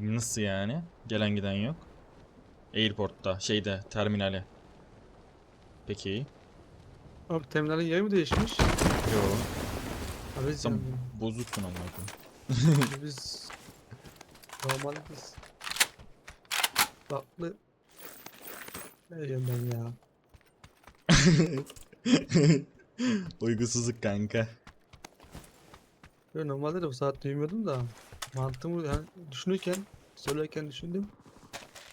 Nasıl yani? Gelen giden yok. Airport'ta, şeyde, terminale. Peki. Abi terminalin yeri mi değişmiş? Yo. Abi Sen sen bozuktun ama. biz normal biz tatlı ne ben ya? Uygusuzluk kanka. Böyle normalde de bu saat duymuyordum da mantığımı yani düşünürken söylerken düşündüm.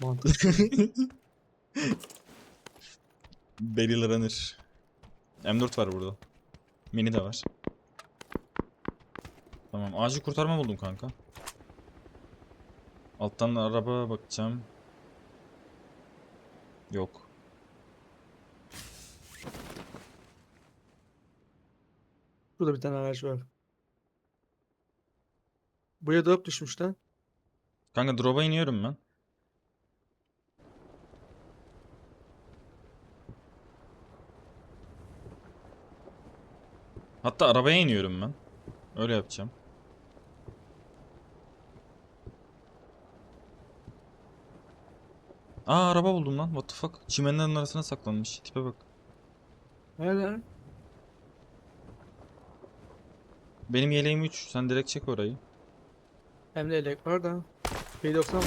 Mantık Beryl Runner. M4 var burada. Mini de var. Tamam. Acil kurtarma buldum kanka. Alttan araba bakacağım. Yok. Burada bir tane araç var. Buraya drop düşmüş lan. Kanka drop'a iniyorum ben. Hatta arabaya iniyorum ben. Öyle yapacağım. Aa araba buldum lan. What the fuck? Çimenlerin arasına saklanmış. Tipe bak. Nerede? Benim yeleğim 3. Sen direkt çek orayı. Hem de elek var da. P90 var.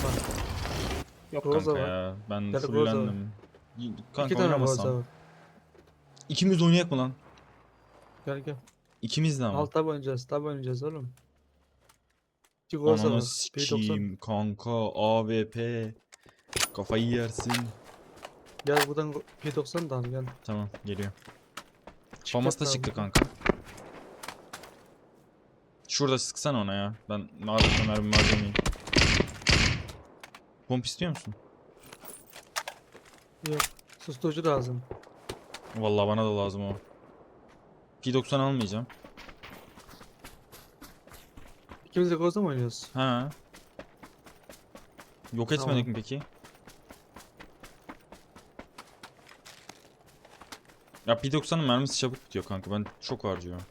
Yok kanka var. ya. Ben var. fullendim. Y- Kanka İki tane oynamasam. Groza var. İkimiz oynayak mı lan? Gel gel. İkimiz de ama. Al tab oynayacağız. Tab oynayacağız oğlum. İki Ananı var. P90. sikeyim kanka AWP Kafayı yersin Gel buradan P90 da al gel. Tamam geliyor Famas da hatta çıktı kanka Şurada sıksana ona ya Ben mağarada mermi harcamayayım Pomp istiyor musun? Yok. Susturucu lazım. Vallahi bana da lazım o P90 almayacağım İkimiz de Groza mı oynuyoruz? Ha Yok etmedik Tamam. mi peki? Ya P90'ın mermisi çabuk bitiyor kanka ben çok harcıyorum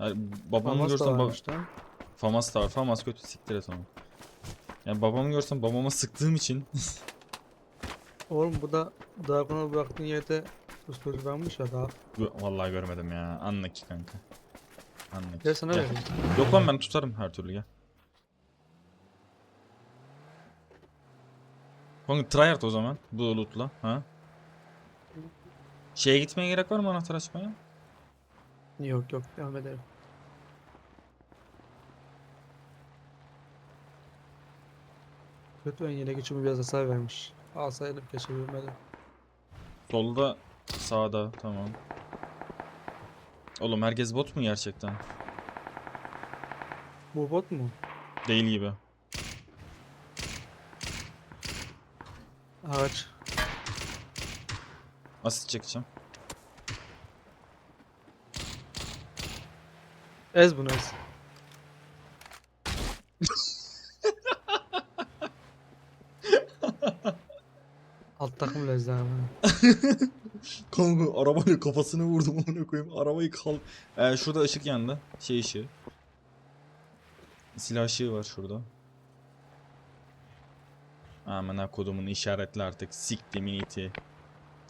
yani babamı Famas da görsem ba- varmış lan. Famas da var. Famas kötü siktir et onu. Yani babamı görsem babama sıktığım için Oğlum bu da Dragon'u bıraktığın yerde susturucu varmış ya daha. Gö- vallahi görmedim ya. Anla ki kanka. Anla ki. Gel sana vereyim. Yok lan ben tutarım her türlü gel. Kanka tryhard o zaman. Bu loot'la. Ha? Şeye gitmeye gerek var mı anahtar açmaya? Yok yok devam edelim. Kötü ön yine gücümü biraz hasar vermiş. Alsaydım keşke bilmedi. Solda, sağda. Tamam. Oğlum herkes bot mu gerçekten? Bu bot mu? Değil gibi. Araç. Asit çekeceğim. Ez bunu ez. Alt takım lezzetli. Kanka arabayla kafasını vurdum onu koyayım. Arabayı kal... Ee, şurada ışık yandı. Şey ışığı. Silah ışığı var şurada. Amına kodumun işaretli artık. Sikti miniti.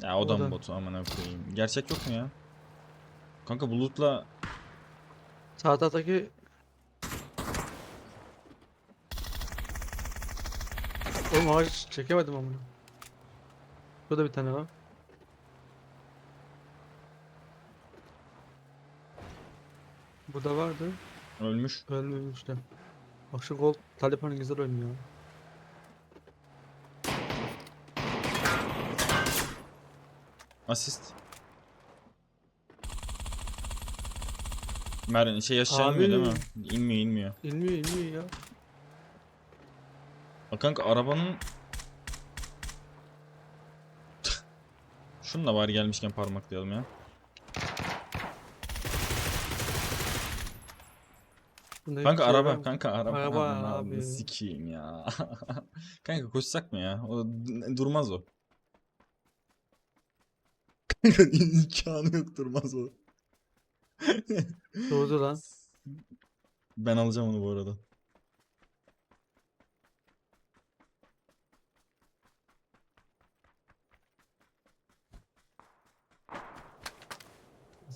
Ya o da mı botu amına koyayım. Gerçek yok mu ya? Kanka bulutla Sağ taraftaki Oğlum ağaç çekemedim ama. Burada bir tane var. Burada vardı. ölmüş. Ölmemiş de. Bak şu gol Taliban güzel oynuyor. Asist. Mer şey aşağı inmiyor değil mi? İnmiyor inmiyor. İnmiyor inmiyor ya. Bak kanka arabanın Şunu da var gelmişken parmaklayalım ya. Bunda Kanka araba, kanka araba. Araba Aman abi. abi. Sikeyim ya. kanka koşsak mı ya? O d- durmaz o. Kanka imkanı yok durmaz o. Durdu lan. Ben alacağım onu bu arada.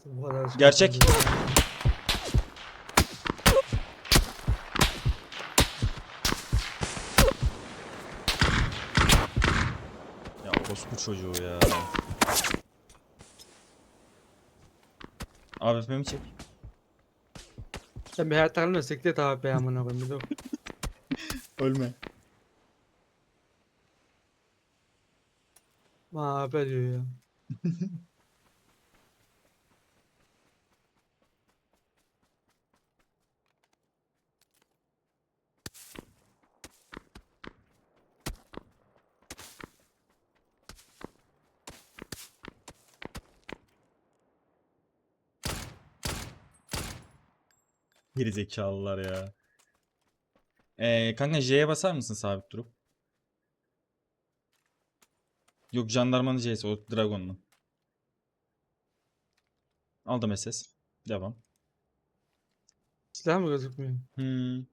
Bu kadar şey Gerçek. Ya orospu çocuğu ya. AWP'mi çek. Sen bir hayat takılma siklet abi be amına koyayım. bir dur. Ölme. Aa be diyor ya. Geri zekalılar ya. Ee, kanka J'ye basar mısın sabit durup? Yok jandarmanın J'si o Dragon'un. Aldım SS. Devam. Silah mı gözükmüyor? Hmm.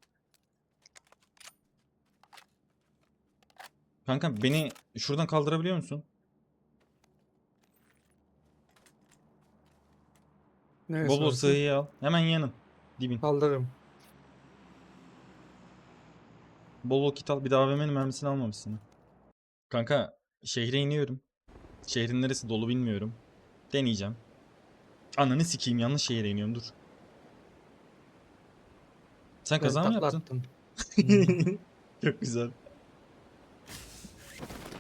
Kanka beni şuradan kaldırabiliyor musun? Neresi Bol bol orası? sığıyı al. Hemen yanın. Dibin. Kaldırırım. Bol bol kit al. Bir de AVM'nin mermisini almamışsın. Kanka şehre iniyorum. Şehrin neresi dolu bilmiyorum. Deneyeceğim. Ananı sikeyim yanlış şehre iniyorum dur. Sen Ben kaza mı takla yaptın? attım. Çok güzel.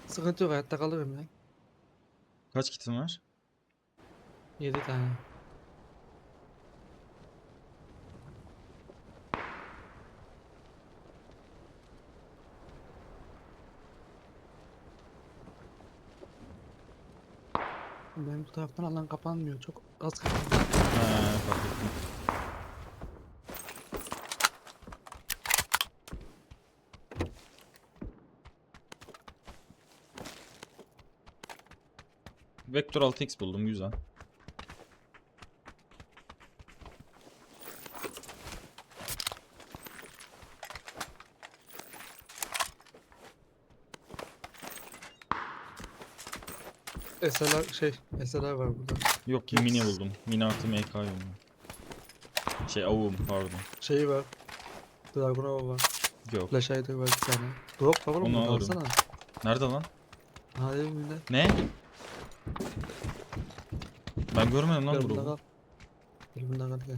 Sıkıntı yok hayatta kalırım ya. Kaç kitin var? 7 tane. Benim bu taraftan alan kapanmıyor. Çok az kapanıyor. Ha. Vektör 6x buldum güzel. SLR şey SLR var burada. Yok Kips. mini buldum. Mini artı MK yolu. Şey avum pardon. Şey var. Dragunova var. Yok. Flash Hider var bir tane. Drop da var Onu mı? alırım. Alsana. Nerede lan? Hadi evimde. Ne? Ben görmedim lan Gel bunda kal. Gel bunda kal gel.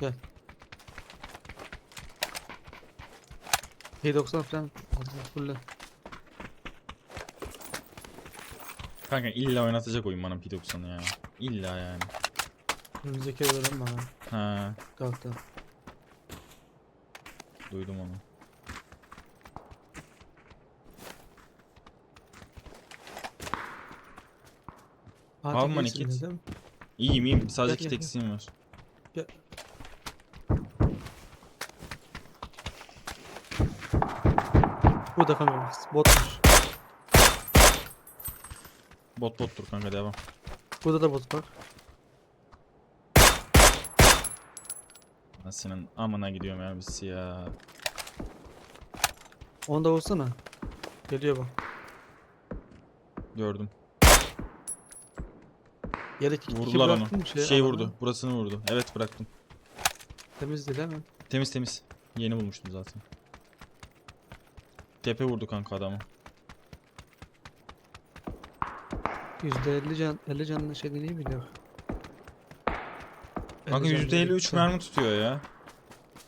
Gel. P90 falan aldım fulle. Kanka illa oynatacak oyun bana P90'ı ya. İlla yani. Önümüzdeki verelim bana. Ha, Kalktı. duydum onu. Maniket. Değil mi? İyiyim iyiyim. Sadece gel, eksiğim var. Gel. Burada kamera. Botmuş. Bot bot dur kanka devam. Burada da bot var. Ben senin amına gidiyorum ya biz ya. Onu da vursana. Geliyor bak. Gördüm. İki Vurdular onu. mı şeye, Şey alana? vurdu. Burasını vurdu. Evet bıraktım. Temizdi değil mi? Temiz temiz. Yeni bulmuştum zaten. Tepe vurdu kanka adamı. %50 can, 50 canlı şey değil miydi? Kanka 50 canlı %53 değil. mermi tutuyor ya.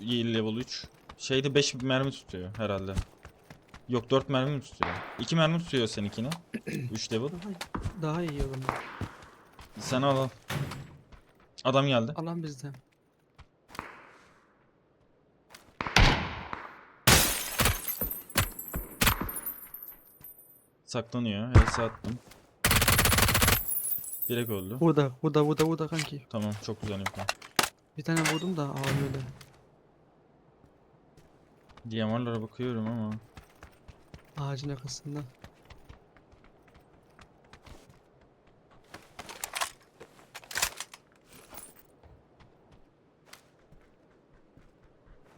İyi level 3. Şeyde 5 mermi tutuyor herhalde. Yok 4 mermi mi tutuyor? 2 mermi tutuyor seninkine. 3 level. Daha, daha iyi oğlum. Sen al al. Adam geldi. Alan bizde. Saklanıyor. Helse attım. Direkt öldü. Burada, burada, burada, burada kanki. Tamam çok güzel yapıyor. Bir tane vurdum da ağlıyordu. DMR'lara bakıyorum ama. Ağacın arkasında.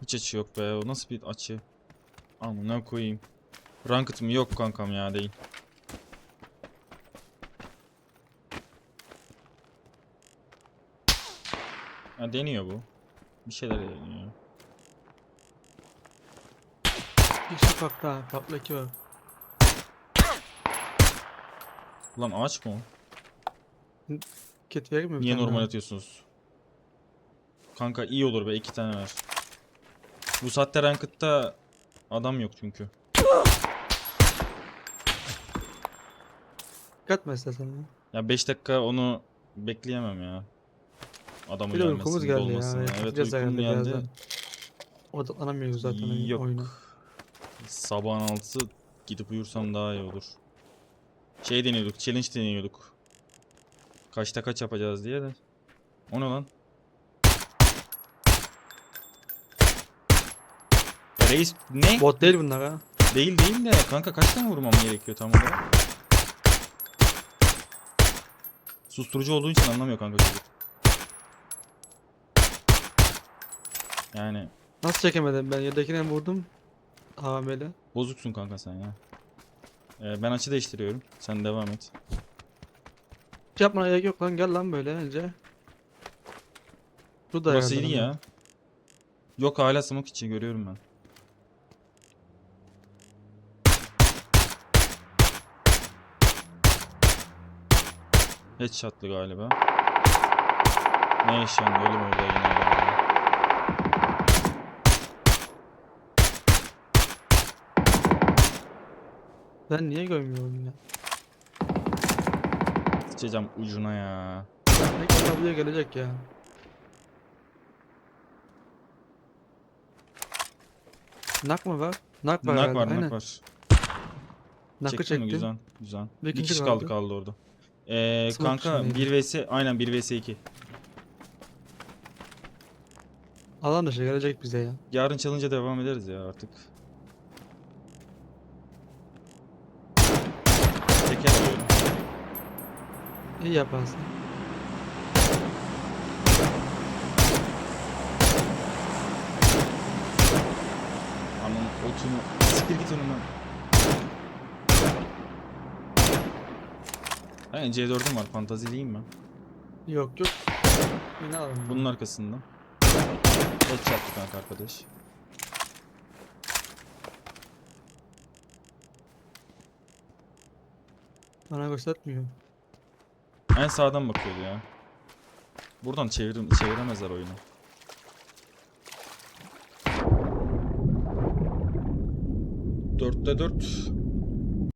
Hiç açı yok be. O nasıl bir açı? Amına koyayım. Ranked mı? Yok kankam ya değil. Ha, deniyor bu. Bir şeyler deniyor. Bir şey sokakta patlaki var. Ulan ağaç mı o? Ket verir mi? Niye normal atıyorsunuz? Kanka iyi olur be iki tane ver. Bu saatte ranked'da adam yok çünkü. Dikkat mi istersen ya? Ya 5 dakika onu bekleyemem ya. Adamın Bir de uykumuz gelmesini, geldi ya. dolmasını. Evet Yapacağız uykum herhalde geldi. birazdan. Odaklanamıyoruz zaten oyun- Yok. oyuna. Sabahın altısı gidip uyursam daha iyi olur. Şey deniyorduk, challenge deniyorduk. Kaçta kaç yapacağız diye de. O ne lan? Ya Reis ne? Bot değil bunlar ha. Değil değil de kanka kaç tane vurmam gerekiyor tam olarak? Susturucu olduğu için anlamıyor kanka çocuk. Yani Nasıl çekemedim ben? Yedekine vurdum. AVM'yle. bozuksun kanka sen ya. Ee, ben açı değiştiriyorum. Sen devam et. Hiç yapmana gerek yok lan gel lan böyle önce. Bu da Burası iyi ya. Yok hala smoke içi görüyorum ben. Headshot'lı galiba. Ne yaşandı oğlum orada yine ya. Ben niye görmüyorum ya? Sıçacağım ucuna ya. Ne kadar buraya gelecek ya. Nak mı var? Nak var Nak herhalde, var aynen. nak var. Nakı Çektin mi? çektim. Güzel. Güzel. Bir Bir kişi kaldı. kaldı orada. Ee, Smoke kanka içindeydi. 1 vs aynen 1 vs 2. Alan dışı gelecek bize ya. Yarın challenge'a devam ederiz ya artık. Teker. İyi yaparsın. Ananın otunu. Siktir git önümden. Aynen C4'üm var. Fantaziliyim mi? Yok yok. Yine alın. Bunun arkasında. Geç çarptı kanka arkadaş. Bana göstermiyor. En sağdan bakıyordu ya. Buradan çevirim, çeviremezler oyunu. Dörtte dört.